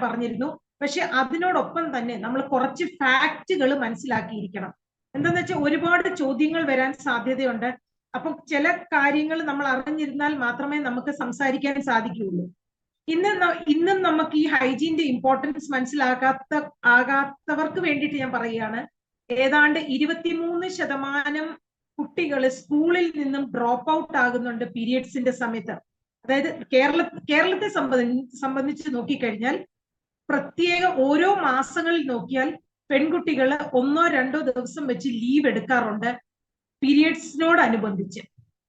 പറഞ്ഞിരുന്നു. പക്ഷെ അതിനോടൊപ്പം തന്നെ നമ്മൾ കുറച്ച് ഫാക്റ്റുകൾ മനസ്സിലാക്കിയിരിക്കണം. എന്താന്ന് വെച്ചാൽ ഒരുപാട് ചോദ്യങ്ങൾ വരാൻ സാധ്യതയുണ്ട്. അപ്പം ചില കാര്യങ്ങൾ നമ്മൾ അറിഞ്ഞിരുന്നാൽ മാത്രമേ നമുക്ക് സംസാരിക്കാൻ സാധിക്കുകയുള്ളൂ. ഇന്ന് ഇന്നും നമുക്ക് ഈ ഹൈജീന്റെ ഇമ്പോർട്ടൻസ് മനസ്സിലാകാത്ത ആകാത്തവർക്ക് വേണ്ടിയിട്ട് ഞാൻ പറയുകയാണ്. ഏതാണ്ട് ഇരുപത്തിമൂന്ന് ശതമാനം കുട്ടികൾ സ്കൂളിൽ നിന്നും ഡ്രോപ്പ് ഔട്ട് ആകുന്നുണ്ട് പീരിയഡ്സിന്റെ സമയത്ത്. അതായത് കേരള കേരളത്തെ സംബന്ധിച്ച് നോക്കിക്കഴിഞ്ഞാൽ പ്രത്യേക ഓരോ മാസങ്ങളിൽ നോക്കിയാൽ പെൺകുട്ടികൾ ഒന്നോ രണ്ടോ ദിവസം വെച്ച് ലീവ് എടുക്കാറുണ്ട് പീരിയഡ്സിനോടനുബന്ധിച്ച്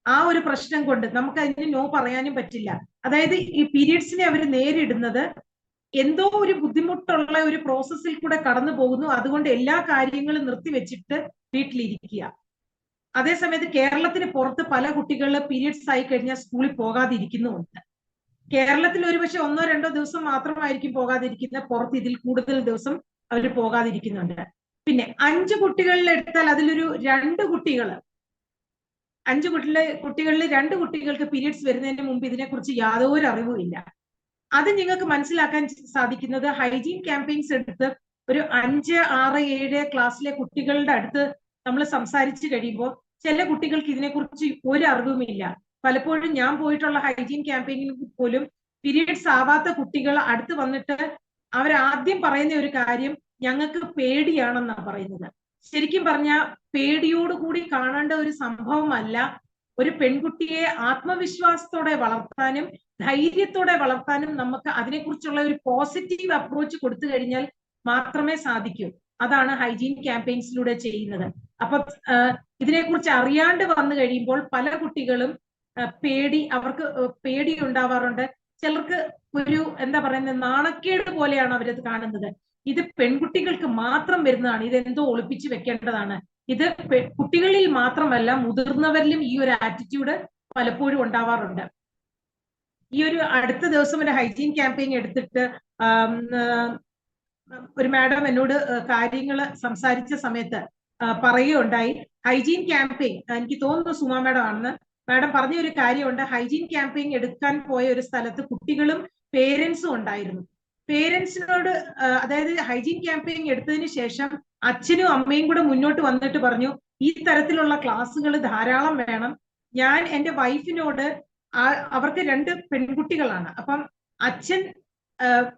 ആ ഒരു പ്രശ്നം കൊണ്ട് നമുക്ക് അതിന് നോ പറയാനും പറ്റില്ല. അതായത് ഈ പീരിയഡ്സിനെ അവർ നേരിടുന്നത് എന്തോ ഒരു ബുദ്ധിമുട്ടുള്ള ഒരു പ്രോസസ്സിൽ കൂടെ കടന്നു പോകുന്നു. അതുകൊണ്ട് എല്ലാ കാര്യങ്ങളും നിർത്തിവെച്ചിട്ട് വീട്ടിലിരിക്കുക. അതേസമയത്ത് കേരളത്തിന് പുറത്ത് പല കുട്ടികൾ പീരിയഡ്സ് ആയി കഴിഞ്ഞാൽ സ്കൂളിൽ പോകാതിരിക്കുന്നുമുണ്ട്. കേരളത്തിൽ ഒരുപക്ഷെ ഒന്നോ രണ്ടോ ദിവസം മാത്രമായിരിക്കും പോകാതിരിക്കുന്ന പുറത്ത് ഇതിൽ കൂടുതൽ ദിവസം അവർ പോകാതിരിക്കുന്നുണ്ട്. പിന്നെ അഞ്ച് കുട്ടികളിൽ എടുത്താൽ അതിലൊരു രണ്ട് കുട്ടികൾ അഞ്ച് കുട്ടികളെ കുട്ടികളിൽ രണ്ട് കുട്ടികൾക്ക് പീരീഡ്സ് വരുന്നതിന് മുമ്പ് ഇതിനെക്കുറിച്ച് യാതൊരു അറിവുമില്ല അത് നിങ്ങൾക്ക് മനസ്സിലാക്കാൻ സാധിക്കുന്നത് ഹൈജീൻ ക്യാമ്പയിൻസ് എടുത്ത് ഒരു അഞ്ച് ആറ് ഏഴ് ക്ലാസ്സിലെ കുട്ടികളുടെ അടുത്ത് നമ്മൾ സംസാരിച്ചു കഴിയുമ്പോൾ ചില കുട്ടികൾക്ക് ഇതിനെക്കുറിച്ച് ഒരു അറിവുമില്ല. പലപ്പോഴും ഞാൻ പോയിട്ടുള്ള ഹൈജീൻ ക്യാമ്പയിനിൽ പോലും പീരീഡ്സ് ആവാത്ത കുട്ടികൾ അടുത്ത് വന്നിട്ട് അവരാദ്യം പറയുന്ന ഒരു കാര്യം ഞങ്ങൾക്ക് പേടിയാണെന്നാണ് പറയുന്നത്. ശരിക്കും പറഞ്ഞ പേടിയോടുകൂടി കാണേണ്ട ഒരു സംഭവമല്ല ഒരു പെൺകുട്ടിയെ ആത്മവിശ്വാസത്തോടെ വളർത്താനും ധൈര്യത്തോടെ വളർത്താനും നമുക്ക് അതിനെക്കുറിച്ചുള്ള ഒരു പോസിറ്റീവ് അപ്രോച്ച് കൊടുത്തു കഴിഞ്ഞാൽ മാത്രമേ സാധിക്കൂ. അതാണ് ഹൈജീൻ ക്യാമ്പയിൻസിലൂടെ ചെയ്യുന്നത്. അപ്പൊ ഇതിനെക്കുറിച്ച് അറിയാണ്ട് വന്നു കഴിയുമ്പോൾ പല കുട്ടികളും പേടി അവർക്ക് പേടി ഉണ്ടാവാറുണ്ട്. ചിലർക്ക് ഒരു എന്താ പറയുന്നത് നാണക്കേട് പോലെയാണ് അവരത് കാണുന്നത്. ഇത് പെൺകുട്ടികൾക്ക് മാത്രം വരുന്നതാണ്. ഇത് എന്തോ ഒളിപ്പിച്ചു വെക്കേണ്ടതാണ്. ഇത് കുട്ടികളിൽ മാത്രമല്ല മുതിർന്നവരിലും ഈ ഒരു ആറ്റിറ്റ്യൂഡ് പലപ്പോഴും ഉണ്ടാവാറുണ്ട്. ഈ ഒരു അടുത്ത ദിവസം ഒരു ഹൈജീൻ ക്യാമ്പയിൻ എടുത്തിട്ട് ഒരു മാഡം എന്നോട് കാര്യങ്ങൾ സംസാരിച്ച സമയത്ത് പറയുകയുണ്ടായി. ഹൈജീൻ ക്യാമ്പയിൻ എനിക്ക് തോന്നുന്നു സുമ മാഡം ആണെന്ന്. മാഡം പറഞ്ഞ ഒരു കാര്യമുണ്ട്. ഹൈജീൻ ക്യാമ്പയിൻ എടുക്കാൻ പോയ ഒരു സ്ഥലത്ത് കുട്ടികളും പേരൻസും ഉണ്ടായിരുന്നു. പേരൻസിനോട് അതായത് ഹൈജീൻ ക്യാമ്പയിൻ എടുത്തതിന് ശേഷം അച്ഛനും അമ്മയും കൂടെ മുന്നോട്ട് വന്നിട്ട് പറഞ്ഞു ഈ തരത്തിലുള്ള ക്ലാസ്സുകൾ ധാരാളം വേണം. ഞാൻ എന്റെ വൈഫിനോട് അവർക്ക് രണ്ട് പെൺകുട്ടികളാണ്. അപ്പം അച്ഛൻ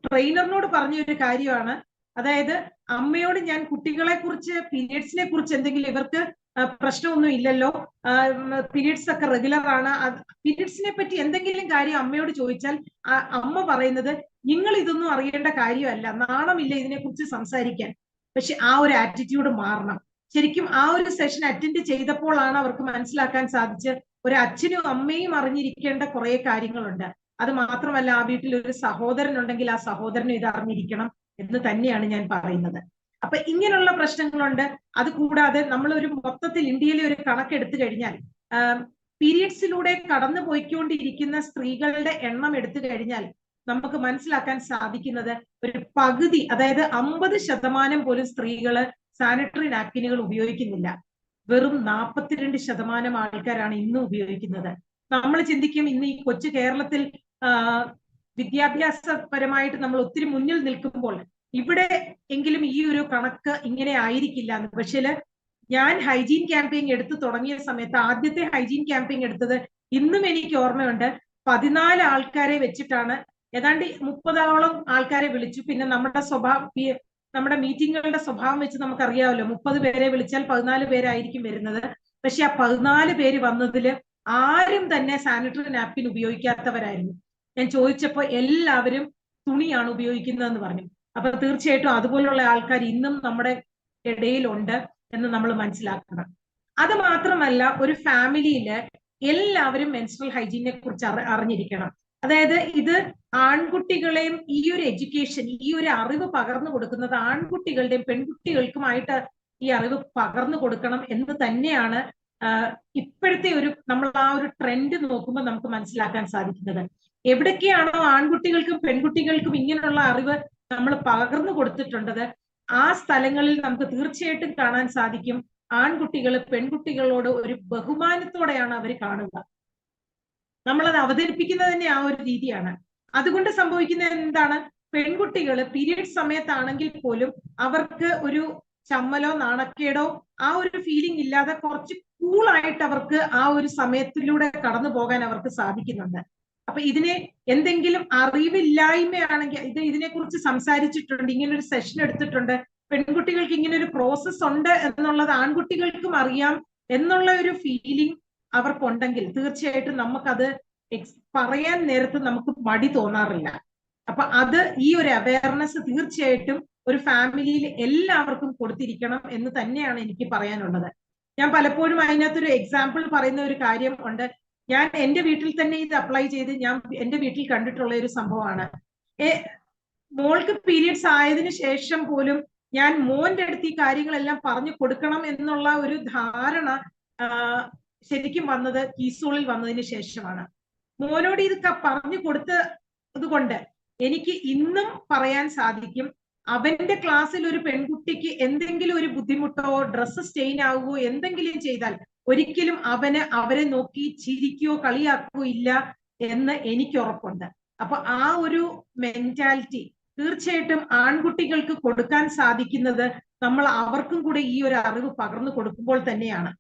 ട്രെയിനറിനോട് പറഞ്ഞ ഒരു കാര്യമാണ്. അതായത് അമ്മയോട് ഞാൻ കുട്ടികളെ കുറിച്ച് പീരിയഡ്സിനെ കുറിച്ച് എന്തെങ്കിലും ഇവർക്ക് പ്രശ്നമൊന്നും ഇല്ലല്ലോ. പീരീഡ്സ് ഒക്കെ റെഗുലർ ആണ്. പീരീഡ്സിനെ പറ്റി എന്തെങ്കിലും കാര്യം അമ്മയോട് ചോദിച്ചാൽ അമ്മ പറയുന്നത് നിങ്ങൾ ഇതൊന്നും അറിയേണ്ട കാര്യമല്ല. നാണമില്ല ഇതിനെക്കുറിച്ച് സംസാരിക്കാൻ. പക്ഷെ ആ ഒരു ആറ്റിറ്റ്യൂഡ് മാറണം. ശരിക്കും ആ ഒരു സെഷൻ അറ്റൻഡ് ചെയ്തപ്പോഴാണ് അവർക്ക് മനസ്സിലാക്കാൻ സാധിച്ച് ഒരു അച്ഛനും അമ്മയും അറിഞ്ഞിരിക്കേണ്ട കുറെ കാര്യങ്ങളുണ്ട്. അത് മാത്രമല്ല ആ വീട്ടിൽ ഒരു സഹോദരൻ ഉണ്ടെങ്കിൽ ആ സഹോദരനും ഇത് അറിഞ്ഞിരിക്കണം എന്ന് തന്നെയാണ് ഞാൻ പറയുന്നത്. അപ്പൊ ഇങ്ങനെയുള്ള പ്രശ്നങ്ങളുണ്ട്. അത് കൂടാതെ നമ്മൾ ഒരു മൊത്തത്തിൽ ഇന്ത്യയിലെ ഒരു കണക്കെടുത്തു കഴിഞ്ഞാൽ പീരിയഡ്സിലൂടെ കടന്നു പോയിക്കൊണ്ടിരിക്കുന്ന സ്ത്രീകളുടെ എണ്ണം എടുത്തു കഴിഞ്ഞാൽ നമുക്ക് മനസ്സിലാക്കാൻ സാധിക്കുന്നത് ഒരു പകുതി അതായത് അമ്പത് ശതമാനം പോലും സ്ത്രീകൾ സാനിറ്ററി നാപ്കിനുകൾ ഉപയോഗിക്കുന്നില്ല. വെറും നാൽപ്പത്തിരണ്ട് ശതമാനം ആൾക്കാരാണ് ഇന്ന് ഉപയോഗിക്കുന്നത്. നമ്മൾ ചിന്തിക്കും ഇന്ന് ഈ കൊച്ചു കേരളത്തിൽ വിദ്യാഭ്യാസപരമായിട്ട് നമ്മൾ ഒത്തിരി മുന്നിൽ നിൽക്കുമ്പോൾ ഇവിടെ എങ്കിലും ഈ ഒരു കണക്ക് ഇങ്ങനെ ആയിരിക്കില്ല. എന്ന് പക്ഷേ ഞാൻ ഹൈജീൻ ക്യാമ്പയിൻ എടുത്തു തുടങ്ങിയ സമയത്ത് ആദ്യത്തെ ഹൈജീൻ ക്യാമ്പയിൻ എടുത്തത് ഇന്നും എനിക്ക് ഓർമ്മയുണ്ട്. പതിനാല് ആൾക്കാരെ വെച്ചിട്ടാണ്. ഏതാണ്ട് മുപ്പതോളം ആൾക്കാരെ വിളിച്ചു. പിന്നെ നമ്മുടെ സ്വഭാവം നമ്മുടെ മീറ്റിങ്ങുകളുടെ സ്വഭാവം വെച്ച് നമുക്കറിയാമല്ലോ. മുപ്പത് പേരെ വിളിച്ചാൽ പതിനാല് പേരായിരിക്കും വരുന്നത്. പക്ഷെ ആ പതിനാല് പേര് വന്നതിൽ ആരും തന്നെ സാനിറ്ററി നാപ്കിൻ ഉപയോഗിക്കാത്തവരായിരുന്നു. ഞാൻ ചോദിച്ചപ്പോൾ എല്ലാവരും തുണിയാണ് ഉപയോഗിക്കുന്നതെന്ന് പറഞ്ഞു. അപ്പൊ തീർച്ചയായിട്ടും അതുപോലുള്ള ആൾക്കാർ ഇന്നും നമ്മുടെ ഇടയിലുണ്ട് എന്ന് നമ്മൾ മനസ്സിലാക്കണം. അത് മാത്രമല്ല ഒരു ഫാമിലിയിൽ എല്ലാവരും മെൻസ്ട്രൽ ഹൈജീനെ കുറിച്ച് അറിഞ്ഞിരിക്കണം. അതായത് ഇത് ആൺകുട്ടികളെയും ഈ ഒരു എഡ്യൂക്കേഷൻ ഈ ഒരു അറിവ് പകർന്നു കൊടുക്കുന്നത് ആൺകുട്ടികളുടെയും പെൺകുട്ടികൾക്കുമായിട്ട് ഈ അറിവ് പകർന്നു കൊടുക്കണം എന്ന് തന്നെയാണ് ഇപ്പോഴത്തെ ഒരു നമ്മൾ ആ ഒരു ട്രെൻഡ് നോക്കുമ്പോൾ നമുക്ക് മനസ്സിലാക്കാൻ സാധിക്കുന്നത്. എവിടൊക്കെയാണോ ആൺകുട്ടികൾക്കും പെൺകുട്ടികൾക്കും ഇങ്ങനെയുള്ള അറിവ് നമ്മൾ പകർന്നു കൊടുത്തിട്ടുണ്ടത് ആ സ്ഥലങ്ങളിൽ നമുക്ക് തീർച്ചയായിട്ടും കാണാൻ സാധിക്കും. ആൺകുട്ടികൾ പെൺകുട്ടികളോട് ഒരു ബഹുമാനത്തോടെയാണ് അവർ കാണുക. നമ്മളത് അവതരിപ്പിക്കുന്നത് തന്നെ ആ ഒരു രീതിയാണ്. അതുകൊണ്ട് സംഭവിക്കുന്ന എന്താണ്? പെൺകുട്ടികൾ പീരീഡ് സമയത്താണെങ്കിൽ പോലും അവർക്ക് ഒരു ചമ്മലോ നാണക്കേടോ ആ ഒരു ഫീലിംഗ് ഇല്ലാതെ കുറച്ച് കൂളായിട്ട് അവർക്ക് ആ ഒരു സമയത്തിലൂടെ കടന്നു പോകാൻ അവർക്ക് സാധിക്കുന്നുണ്ട്. അപ്പൊ ഇതിനെ എന്തെങ്കിലും അറിവില്ലായ്മയാണെങ്കിൽ ഇത് ഇതിനെക്കുറിച്ച് സംസാരിച്ചിട്ടുണ്ട് ഇങ്ങനെ ഒരു സെഷൻ എടുത്തിട്ടുണ്ട്. പെൺകുട്ടികൾക്ക് ഇങ്ങനെ ഒരു പ്രോസസ് ഉണ്ട് എന്നുള്ളത് ആൺകുട്ടികൾക്കും അറിയാം എന്നുള്ള ഒരു ഫീലിംഗ് അവർക്കുണ്ടെങ്കിൽ തീർച്ചയായിട്ടും നമുക്കത് പറയാൻ നേരത്ത് നമുക്ക് മടി തോന്നാറില്ല. അപ്പൊ അത് ഈ ഒരു അവയർനെസ് തീർച്ചയായിട്ടും ഒരു ഫാമിലിയിൽ എല്ലാവർക്കും കൊടുത്തിരിക്കണം എന്ന് തന്നെയാണ് എനിക്ക് പറയാനുള്ളത്. ഞാൻ പലപ്പോഴും അതിനകത്തൊരു എക്സാമ്പിൾ പറയുന്ന ഒരു കാര്യം ഉണ്ട്. ഞാൻ എന്റെ വീട്ടിൽ തന്നെ ഇത് അപ്ലൈ ചെയ്ത് ഞാൻ എന്റെ വീട്ടിൽ കണ്ടിട്ടുള്ള ഒരു സംഭവമാണ്. മോൾക്ക് പീരിയഡ്സ് ആയതിനു ശേഷം പോലും ഞാൻ മോന്റെ അടുത്ത് ഈ കാര്യങ്ങളെല്ലാം പറഞ്ഞു കൊടുക്കണം എന്നുള്ള ഒരു ധാരണ ശരിക്കും വന്നത് കീസോളിൽ വന്നതിന് ശേഷമാണ്. മോനോട് ഇത് പറഞ്ഞു കൊടുത്തത് കൊണ്ട് എനിക്ക് ഇന്നും പറയാൻ സാധിക്കും അവന്റെ ക്ലാസ്സിൽ ഒരു പെൺകുട്ടിക്ക് എന്തെങ്കിലും ഒരു ബുദ്ധിമുട്ടോ ഡ്രസ്സ് സ്റ്റെയിൻ ആവുകയോ എന്തെങ്കിലും ചെയ്താൽ ഒരിക്കലും അവന് അവരെ നോക്കി ചിരിക്കുകയോ കളിയാക്കുകയോ ഇല്ല എന്ന് എനിക്ക് ഉറപ്പുണ്ട് അപ്പൊ ആ ഒരു മെന്റാലിറ്റി തീർച്ചയായിട്ടും ആൺകുട്ടികൾക്ക് കൊടുക്കാൻ സാധിക്കുന്നത് നമ്മൾ അവർക്കും കൂടെ ഈ ഒരു അറിവ് പകർന്നു കൊടുക്കുമ്പോൾ തന്നെയാണ്.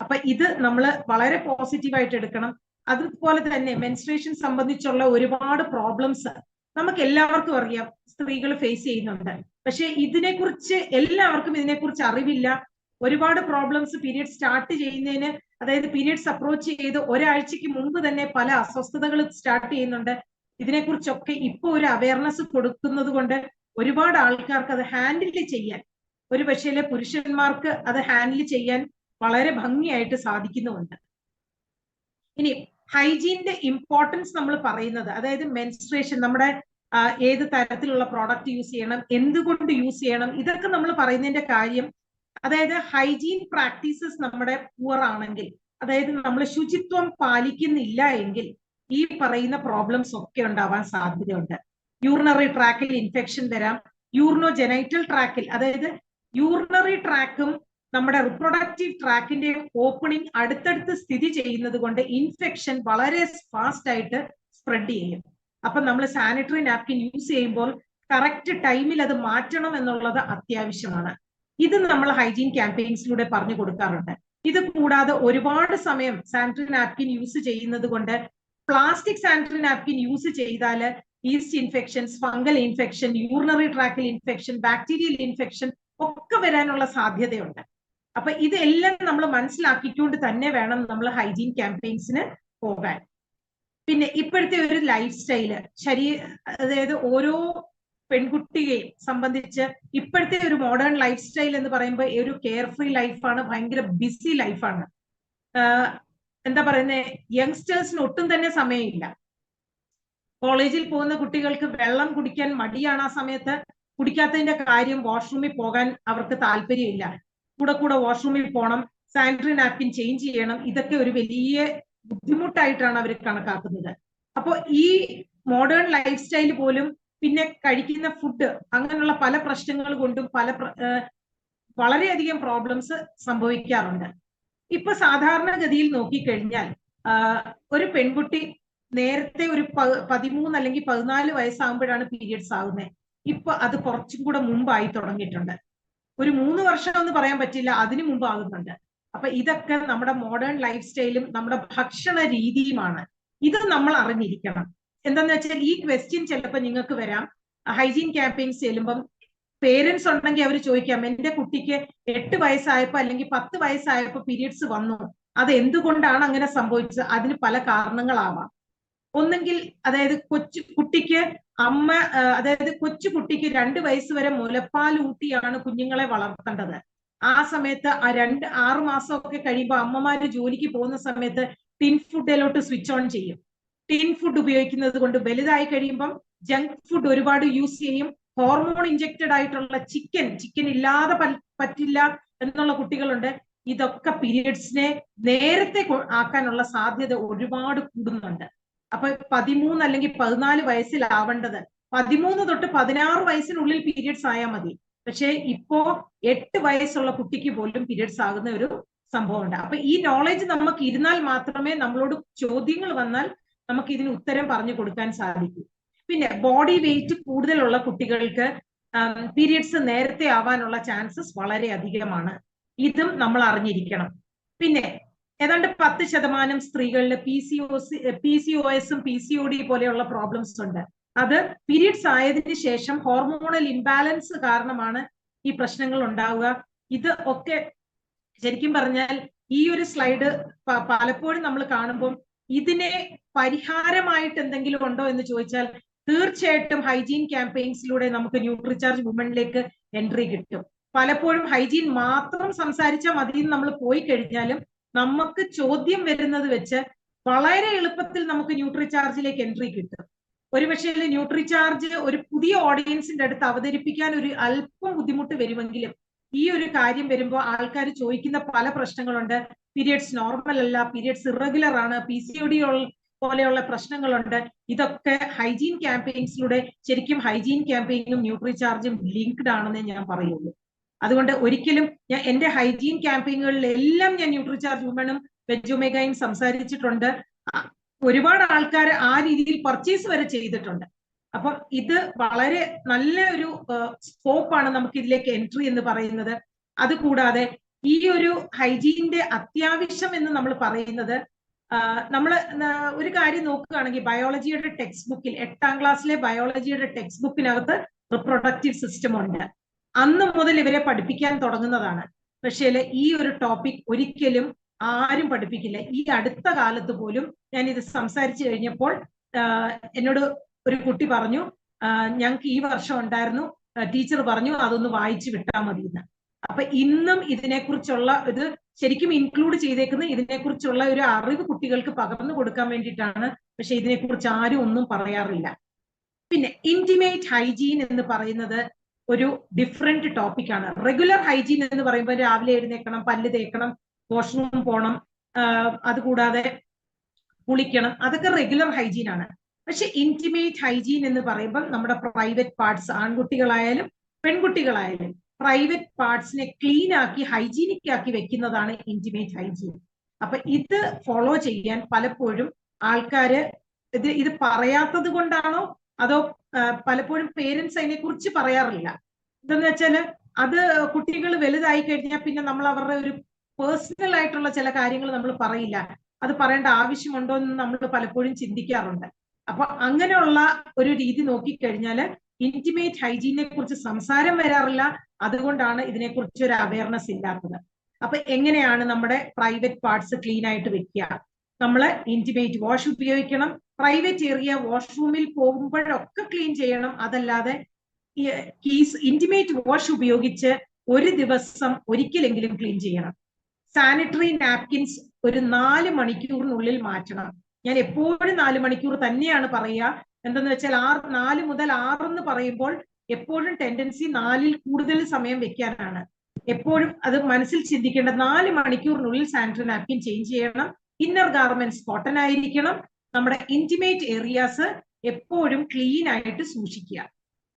അപ്പൊ ഇത് നമ്മൾ വളരെ പോസിറ്റീവായിട്ട് എടുക്കണം. അതുപോലെ തന്നെ മെൻസ്ട്രേഷൻ സംബന്ധിച്ചുള്ള ഒരുപാട് പ്രോബ്ലംസ് നമുക്ക് എല്ലാവർക്കും അറിയാം സ്ത്രീകൾ ഫേസ് ചെയ്യുന്നുണ്ട്. പക്ഷെ ഇതിനെക്കുറിച്ച് എല്ലാവർക്കും ഇതിനെക്കുറിച്ച് അറിവില്ല. ഒരുപാട് പ്രോബ്ലംസ് പീരിയഡ് സ്റ്റാർട്ട് ചെയ്യുന്നതിന് അതായത് പീരിയഡ്സ് അപ്രോച്ച് ചെയ്ത് ഒരാഴ്ചക്ക് മുമ്പ് തന്നെ പല അസ്വസ്ഥതകൾ സ്റ്റാർട്ട് ചെയ്യുന്നുണ്ട്. ഇതിനെക്കുറിച്ചൊക്കെ ഇപ്പൊ ഒരു അവയർനെസ് കൊടുക്കുന്നത് കൊണ്ട് ഒരുപാട് ആൾക്കാർക്ക് അത് ഹാൻഡിൽ ചെയ്യാൻ ഒരു പക്ഷേ പുരുഷന്മാർക്ക് അത് ഹാൻഡിൽ ചെയ്യാൻ വളരെ ഭംഗിയായിട്ട് സാധിക്കുന്നുമുണ്ട്. ഇനി ഹൈജീനിന്റെ ഇമ്പോർട്ടൻസ് നമ്മൾ പറയുന്നത് അതായത് മെൻസ്ട്രേഷൻ നമ്മുടെ ഏത് തരത്തിലുള്ള പ്രോഡക്റ്റ് യൂസ് ചെയ്യണം എന്തുകൊണ്ട് യൂസ് ചെയ്യണം ഇതൊക്കെ നമ്മൾ പറയുന്നതിന്റെ കാര്യം അതായത് ഹൈജീൻ പ്രാക്ടീസസ് നമ്മുടെ പുവർ ആണെങ്കിൽ അതായത് നമ്മൾ ശുചിത്വം പാലിക്കുന്നില്ല എങ്കിൽ ഈ പറയുന്ന പ്രോബ്ലംസ് ഒക്കെ ഉണ്ടാവാൻ സാധ്യതയുണ്ട്. യൂറിനറി ട്രാക്കിൽ ഇൻഫെക്ഷൻ വരാം. യൂറിനോ ജെനൈറ്റൽ ട്രാക്കിൽ അതായത് യൂറിനറി ട്രാക്കും നമ്മുടെ റിപ്രൊഡക്റ്റീവ് ട്രാക്കിന്റെ ഓപ്പണിംഗ് അടുത്തടുത്ത് സ്ഥിതി ചെയ്യുന്നത് കൊണ്ട് ഇൻഫെക്ഷൻ വളരെ ഫാസ്റ്റ് ആയിട്ട് സ്പ്രെഡ് ചെയ്യും. അപ്പൊ നമ്മൾ സാനിറ്ററി നാപ്കിൻ യൂസ് ചെയ്യുമ്പോൾ കറക്റ്റ് ടൈമിൽ അത് മാറ്റണം എന്നുള്ളത് അത്യാവശ്യമാണ്. ഇത് നമ്മൾ ഹൈജീൻ ക്യാമ്പയിൻസിലൂടെ പറഞ്ഞു കൊടുക്കാറുണ്ട്. ഇത് കൂടാതെ ഒരുപാട് സമയം സാനിറ്ററി നാപ്കിൻ യൂസ് ചെയ്യുന്നത് കൊണ്ട് പ്ലാസ്റ്റിക് സാനിറ്ററി നാപ്കിൻ യൂസ് ചെയ്താൽ yeast infections fungal infection urinary ട്രാക്കിൽ ഇൻഫെക്ഷൻ ബാക്ടീരിയൽ ഇൻഫെക്ഷൻ ഒക്കെ വരാനുള്ള സാധ്യതയുണ്ട്. അപ്പൊ ഇതെല്ലാം നമ്മൾ മനസ്സിലാക്കിക്കൊണ്ട് തന്നെ വേണം നമ്മൾ ഹൈജീൻ ക്യാമ്പയിൻസിന് പോകാൻ. പിന്നെ ഇപ്പോഴത്തെ ഒരു ലൈഫ് സ്റ്റൈൽ ശരീര അതായത് ഓരോ പെൺകുട്ടിയെ സംബന്ധിച്ച് ഇപ്പോഴത്തെ ഒരു മോഡേൺ ലൈഫ് സ്റ്റൈൽ എന്ന് പറയുമ്പോൾ ഒരു കെയർ ഫ്രീ ലൈഫാണ് ഭയങ്കര ബിസി ലൈഫാണ് എന്താ പറയുന്നത് യങ്സ്റ്റേഴ്സിന് ഒട്ടും തന്നെ സമയമില്ല. കോളേജിൽ പോകുന്ന കുട്ടികൾക്ക് വെള്ളം കുടിക്കാൻ മടിയാണ് ആ സമയത്ത്. കുടിക്കാത്തതിന്റെ കാര്യം വാഷ്റൂമിൽ പോകാൻ അവർക്ക് താല്പര്യമില്ല. കൂടെ കൂടെ വാഷ്റൂമിൽ പോകണം സാനിറ്ററി നാപ്കിൻ ചേഞ്ച് ചെയ്യണം ഇതൊക്കെ ഒരു വലിയ ബുദ്ധിമുട്ടായിട്ടാണ് അവർ കണക്കാക്കുന്നത്. അപ്പോൾ ഈ മോഡേൺ ലൈഫ് സ്റ്റൈൽ പോലും പിന്നെ കഴിക്കുന്ന ഫുഡ് അങ്ങനെയുള്ള പല പ്രശ്നങ്ങൾ കൊണ്ടും പല വളരെയധികം പ്രോബ്ലംസ് സംഭവിക്കാറുണ്ട്. ഇപ്പൊ സാധാരണഗതിയിൽ നോക്കിക്കഴിഞ്ഞാൽ ഒരു പെൺകുട്ടി നേരത്തെ ഒരു പതിമൂന്ന് അല്ലെങ്കിൽ പതിനാല് വയസ്സാകുമ്പോഴാണ് പീരിയഡ്സ് ആകുന്നത് ഇപ്പൊ അത് കുറച്ചും കൂടെ മുമ്പായി തുടങ്ങിയിട്ടുണ്ട്. ഒരു മൂന്ന് വർഷം എന്ന് പറയാൻ പറ്റില്ല അതിനു മുമ്പ് ആകുന്നുണ്ട്. അപ്പൊ ഇതൊക്കെ നമ്മുടെ മോഡേൺ ലൈഫ് സ്റ്റൈലും നമ്മുടെ ഭക്ഷണ രീതിയുമാണ്. ഇത് നമ്മൾ അറിഞ്ഞിരിക്കണം. എന്താന്ന് വെച്ചാൽ ഈ ക്വസ്റ്റ്യൻ ചിലപ്പോൾ നിങ്ങൾക്ക് വരാം. ഹൈജീൻ ക്യാമ്പയിൻസ് ചെല്ലുമ്പം പേരൻസ് ഉണ്ടെങ്കിൽ അവർ ചോദിക്കാം എന്റെ കുട്ടിക്ക് എട്ട് വയസ്സായപ്പോ അല്ലെങ്കിൽ പത്ത് വയസ്സായപ്പോ പീരീഡ്സ് വന്നു. അത് എന്തുകൊണ്ടാണ് അങ്ങനെ സംഭവിച്ചത്? അതിന് പല കാരണങ്ങളാവാം. ഒന്നെങ്കിൽ അതായത് കൊച്ചു കുട്ടിക്ക് അമ്മ അതായത് കൊച്ചു കുട്ടിക്ക് രണ്ട് വയസ്സ് വരെ മുലപ്പാൽ ഊട്ടിയാണ് കുഞ്ഞുങ്ങളെ വളർത്തേണ്ടത്. ആ സമയത്ത് ആ രണ്ട് ആറു മാസമൊക്കെ കഴിയുമ്പോൾ അമ്മമാര് ജോലിക്ക് പോകുന്ന സമയത്ത് ടിൻ ഫുഡിലോട്ട് സ്വിച്ച് ഓൺ ചെയ്യും. ടിൻ ഫുഡ് ഉപയോഗിക്കുന്നത് കൊണ്ട് വലുതായി കഴിയുമ്പം ജങ്ക് ഫുഡ് ഒരുപാട് യൂസ് ചെയ്യും. ഹോർമോൺ ഇഞ്ചക്റ്റഡ് ആയിട്ടുള്ള ചിക്കൻ ചിക്കൻ ഇല്ലാതെ പറ്റില്ല എന്നുള്ള കുട്ടികളുണ്ട്. ഇതൊക്കെ പീരിയഡ്സിനെ നേരത്തെ ആക്കാനുള്ള സാധ്യത ഒരുപാട് കൂടുന്നുണ്ട്. അപ്പൊ പതിമൂന്ന് അല്ലെങ്കിൽ പതിനാല് വയസ്സിലാവേണ്ടത് പതിമൂന്ന് തൊട്ട് പതിനാറ് വയസ്സിനുള്ളിൽ പീരിയഡ്സ് ആയാൽ മതി. പക്ഷേ ഇപ്പോ എട്ട് വയസ്സുള്ള കുട്ടിക്ക് പോലും പീരിയഡ്സ് ആകുന്ന ഒരു സംഭവമുണ്ട്. അപ്പൊ ഈ നോളജ് നമുക്ക് ഇരുന്നാൽ മാത്രമേ നമ്മളോട് ചോദ്യങ്ങൾ വന്നാൽ നമുക്ക് ഇതിന് ഉത്തരം പറഞ്ഞു കൊടുക്കാൻ സാധിക്കും. പിന്നെ ബോഡി വെയിറ്റ് കൂടുതലുള്ള കുട്ടികൾക്ക് പീരിയഡ്സ് നേരത്തെ ആവാനുള്ള ചാൻസസ് വളരെ അധികമാണ്. ഇതും നമ്മൾ അറിഞ്ഞിരിക്കണം. പിന്നെ ഏതാണ്ട് പത്ത് ശതമാനം സ്ത്രീകളിൽ P C O C P C O എസും പി സി ഒ ഡി പോലെയുള്ള പ്രോബ്ലംസ് ഉണ്ട്. അത് പീരിയഡ്സ് ആയതിനു ശേഷം ഹോർമോണൽ ഇംബാലൻസ് കാരണമാണ് ഈ പ്രശ്നങ്ങൾ ഉണ്ടാവുക. ഇത് ഒക്കെ ശരിക്കും പറഞ്ഞാൽ ഈ ഒരു സ്ലൈഡ് പലപ്പോഴും നമ്മൾ കാണുമ്പോൾ ഇതിനെ പരിഹാരമായിട്ട് എന്തെങ്കിലും ഉണ്ടോ എന്ന് ചോദിച്ചാൽ തീർച്ചയായിട്ടും ഹൈജീൻ ക്യാമ്പയിൻസിലൂടെ നമുക്ക് ന്യൂട്രിചാർജ് വുമണിലേക്ക് എൻട്രി കിട്ടും. പലപ്പോഴും ഹൈജീൻ മാത്രം സംസാരിച്ചാൽ മതി നമ്മൾ പോയി കഴിഞ്ഞാലും നമുക്ക് ചോദ്യം വരുന്നത് വെച്ച് വളരെ എളുപ്പത്തിൽ നമുക്ക് ന്യൂട്രിചാർജിലേക്ക് എൻട്രി കിട്ടും. ഒരുപക്ഷെ ന്യൂട്രിചാർജ് ഒരു പുതിയ ഓഡിയൻസിന്റെ അടുത്ത് അവതരിപ്പിക്കാൻ ഒരു അല്പം ബുദ്ധിമുട്ട് വരുമെങ്കിലും ഈ ഒരു കാര്യം വരുമ്പോൾ ആൾക്കാർ ചോദിക്കുന്ന പല പ്രശ്നങ്ങളുണ്ട്. പീരിയഡ്സ് നോർമൽ അല്ല പീരിയഡ്സ് ഇറഗുലർ ആണ് പി സി ഒ ഡി പോലെയുള്ള പ്രശ്നങ്ങളുണ്ട്. ഇതൊക്കെ ഹൈജീൻ ക്യാമ്പയിൻസിലൂടെ ശരിക്കും ഹൈജീൻ ക്യാമ്പയിനും ന്യൂട്രിചാർജും ലിങ്ക്ഡ് ആണെന്നേ ഞാൻ പറയുള്ളൂ. അതുകൊണ്ട് ഒരിക്കലും ഞാൻ എന്റെ ഹൈജീൻ ക്യാമ്പയിനുകളിലെല്ലാം ഞാൻ ന്യൂട്രിചാർജ് വുമണും വെജുമേഗയും സംസാരിച്ചിട്ടുണ്ട്. ഒരുപാട് ആൾക്കാർ ആ രീതിയിൽ പർച്ചേസ് വരെ ചെയ്തിട്ടുണ്ട്. അപ്പം ഇത് വളരെ നല്ല ഒരു സ്കോപ്പാണ് നമുക്ക് ഇതിലേക്ക് എൻട്രി എന്ന് പറയുന്നത്. അതുകൂടാതെ ഈ ഒരു ഹൈജീനിന്റെ അത്യാവശ്യം എന്ന് നമ്മൾ പറയുന്നത് നമ്മൾ ഒരു കാര്യം നോക്കുകയാണെങ്കിൽ ബയോളജിയുടെ ടെക്സ്റ്റ് ബുക്കിൽ എട്ടാം ക്ലാസ്സിലെ ബയോളജിയുടെ ടെക്സ്റ്റ് ബുക്കിനകത്ത് റിപ്രൊഡക്റ്റീവ് സിസ്റ്റം ഉണ്ട്. അന്ന് മുതൽ ഇവരെ പഠിപ്പിക്കാൻ തുടങ്ങുന്നതാണ്. പക്ഷേ ഈ ഒരു ടോപ്പിക് ഒരിക്കലും ആരും പഠിപ്പിക്കില്ല. ഈ അടുത്ത കാലത്ത് പോലും ഞാൻ ഇത് സംസാരിച്ചു കഴിഞ്ഞപ്പോൾ എന്നോട് ഒരു കുട്ടി പറഞ്ഞു ഞങ്ങൾക്ക് ഈ വർഷം ഉണ്ടായിരുന്നു. ടീച്ചർ പറഞ്ഞു അതൊന്ന് വായിച്ചു വിട്ടാൽ മതി എന്ന് അപ്പൊ ഇന്നും ഇതിനെക്കുറിച്ചുള്ള ഇത് ശരിക്കും ഇൻക്ലൂഡ് ചെയ്തേക്കുന്ന ഇതിനെക്കുറിച്ചുള്ള ഒരു അറിവ് കുട്ടികൾക്ക് പകർന്നു കൊടുക്കാൻ വേണ്ടിയിട്ടാണ്. പക്ഷെ ഇതിനെക്കുറിച്ച് ആരും ഒന്നും പറയാറില്ല. പിന്നെ ഇന്റിമേറ്റ് ഹൈജീൻ എന്ന് പറയുന്നത് ഒരു ഡിഫറെന്റ് ടോപ്പിക്കാണ് റെഗുലർ ഹൈജീൻ എന്ന് പറയുമ്പോൾ രാവിലെ എഴുന്നേക്കണം പല്ല് തേക്കണം വാഷ്റൂം പോകണം അതുകൂടാതെ കുളിക്കണം. അതൊക്കെ റെഗുലർ ഹൈജീൻ ആണ്. പക്ഷെ ഇന്റിമേറ്റ് ഹൈജീൻ എന്ന് പറയുമ്പോൾ നമ്മുടെ പ്രൈവറ്റ് പാർട്സ് ആൺകുട്ടികളായാലും പെൺകുട്ടികളായാലും പ്രൈവറ്റ് പാർട്സിനെ ക്ലീൻ ആക്കി ഹൈജീനിക് ആക്കി വെക്കുന്നതാണ് ഇന്റിമേറ്റ് ഹൈജീൻ അപ്പൊ ഇത് ഫോളോ ചെയ്യാൻ പലപ്പോഴും ആൾക്കാര് ഇത് ഇത് പറയാത്തത് കൊണ്ടാണോ? അതോ പലപ്പോഴും പേരൻസ് അതിനെ കുറിച്ച് പറയാറില്ല. എന്തെന്ന് വെച്ചാൽ അത് കുട്ടികൾ വലുതായി കഴിഞ്ഞാൽ പിന്നെ നമ്മൾ അവരുടെ ഒരു പേഴ്സണൽ ആയിട്ടുള്ള ചില കാര്യങ്ങൾ നമ്മൾ പറയില്ല. അത് പറയേണ്ട ആവശ്യമുണ്ടോ എന്ന് നമ്മൾ പലപ്പോഴും ചിന്തിക്കാറുണ്ട്. അപ്പൊ അങ്ങനെയുള്ള ഒരു രീതി നോക്കിക്കഴിഞ്ഞാൽ ഇന്റിമേറ്റ് ഹൈജീനെ കുറിച്ച് സംസാരം വരാറില്ല. അതുകൊണ്ടാണ് ഇതിനെക്കുറിച്ച് ഒരു അവയർനെസ് ഇല്ലാത്തത്. അപ്പൊ എങ്ങനെയാണ് നമ്മുടെ പ്രൈവറ്റ് പാർട്സ് ക്ലീൻ ആയിട്ട് വെക്കുക? നമ്മൾ ഇന്റിമേറ്റ് വാഷ് ഉപയോഗിക്കണം. പ്രൈവറ്റ് ഏരിയ വാഷ്റൂമിൽ പോകുമ്പോഴൊക്കെ ക്ലീൻ ചെയ്യണം. അതല്ലാതെ കീസ് ഇന്റിമേറ്റ് വാഷ് ഉപയോഗിച്ച് ഒരു ദിവസം ഒരിക്കലെങ്കിലും ക്ലീൻ ചെയ്യണം. സാനിറ്ററി നാപ്കിൻസ് ഒരു നാല് മണിക്കൂറിനുള്ളിൽ മാറ്റണം. ഞാൻ എപ്പോഴും നാല് മണിക്കൂർ തന്നെയാണ് പറയുക. എന്തെന്ന് വെച്ചാൽ ആറ് നാല് മുതൽ ആറ് എന്ന് പറയുമ്പോൾ എപ്പോഴും ടെൻഡൻസി നാലിൽ കൂടുതൽ സമയം വെക്കാനാണ്. എപ്പോഴും അത് മനസ്സിൽ ചിന്തിക്കേണ്ട നാല് മണിക്കൂറിനുള്ളിൽ സാനിറ്ററി നാപ്കിൻ ചേഞ്ച് ചെയ്യണം. ഇന്നർ ഗാർമെന്റ്സ് കോട്ടൺ ആയിരിക്കണം. നമ്മുടെ ഇന്റിമേറ്റ് ഏരിയാസ് എപ്പോഴും ക്ലീൻ ആയിട്ട് സൂക്ഷിക്കുക.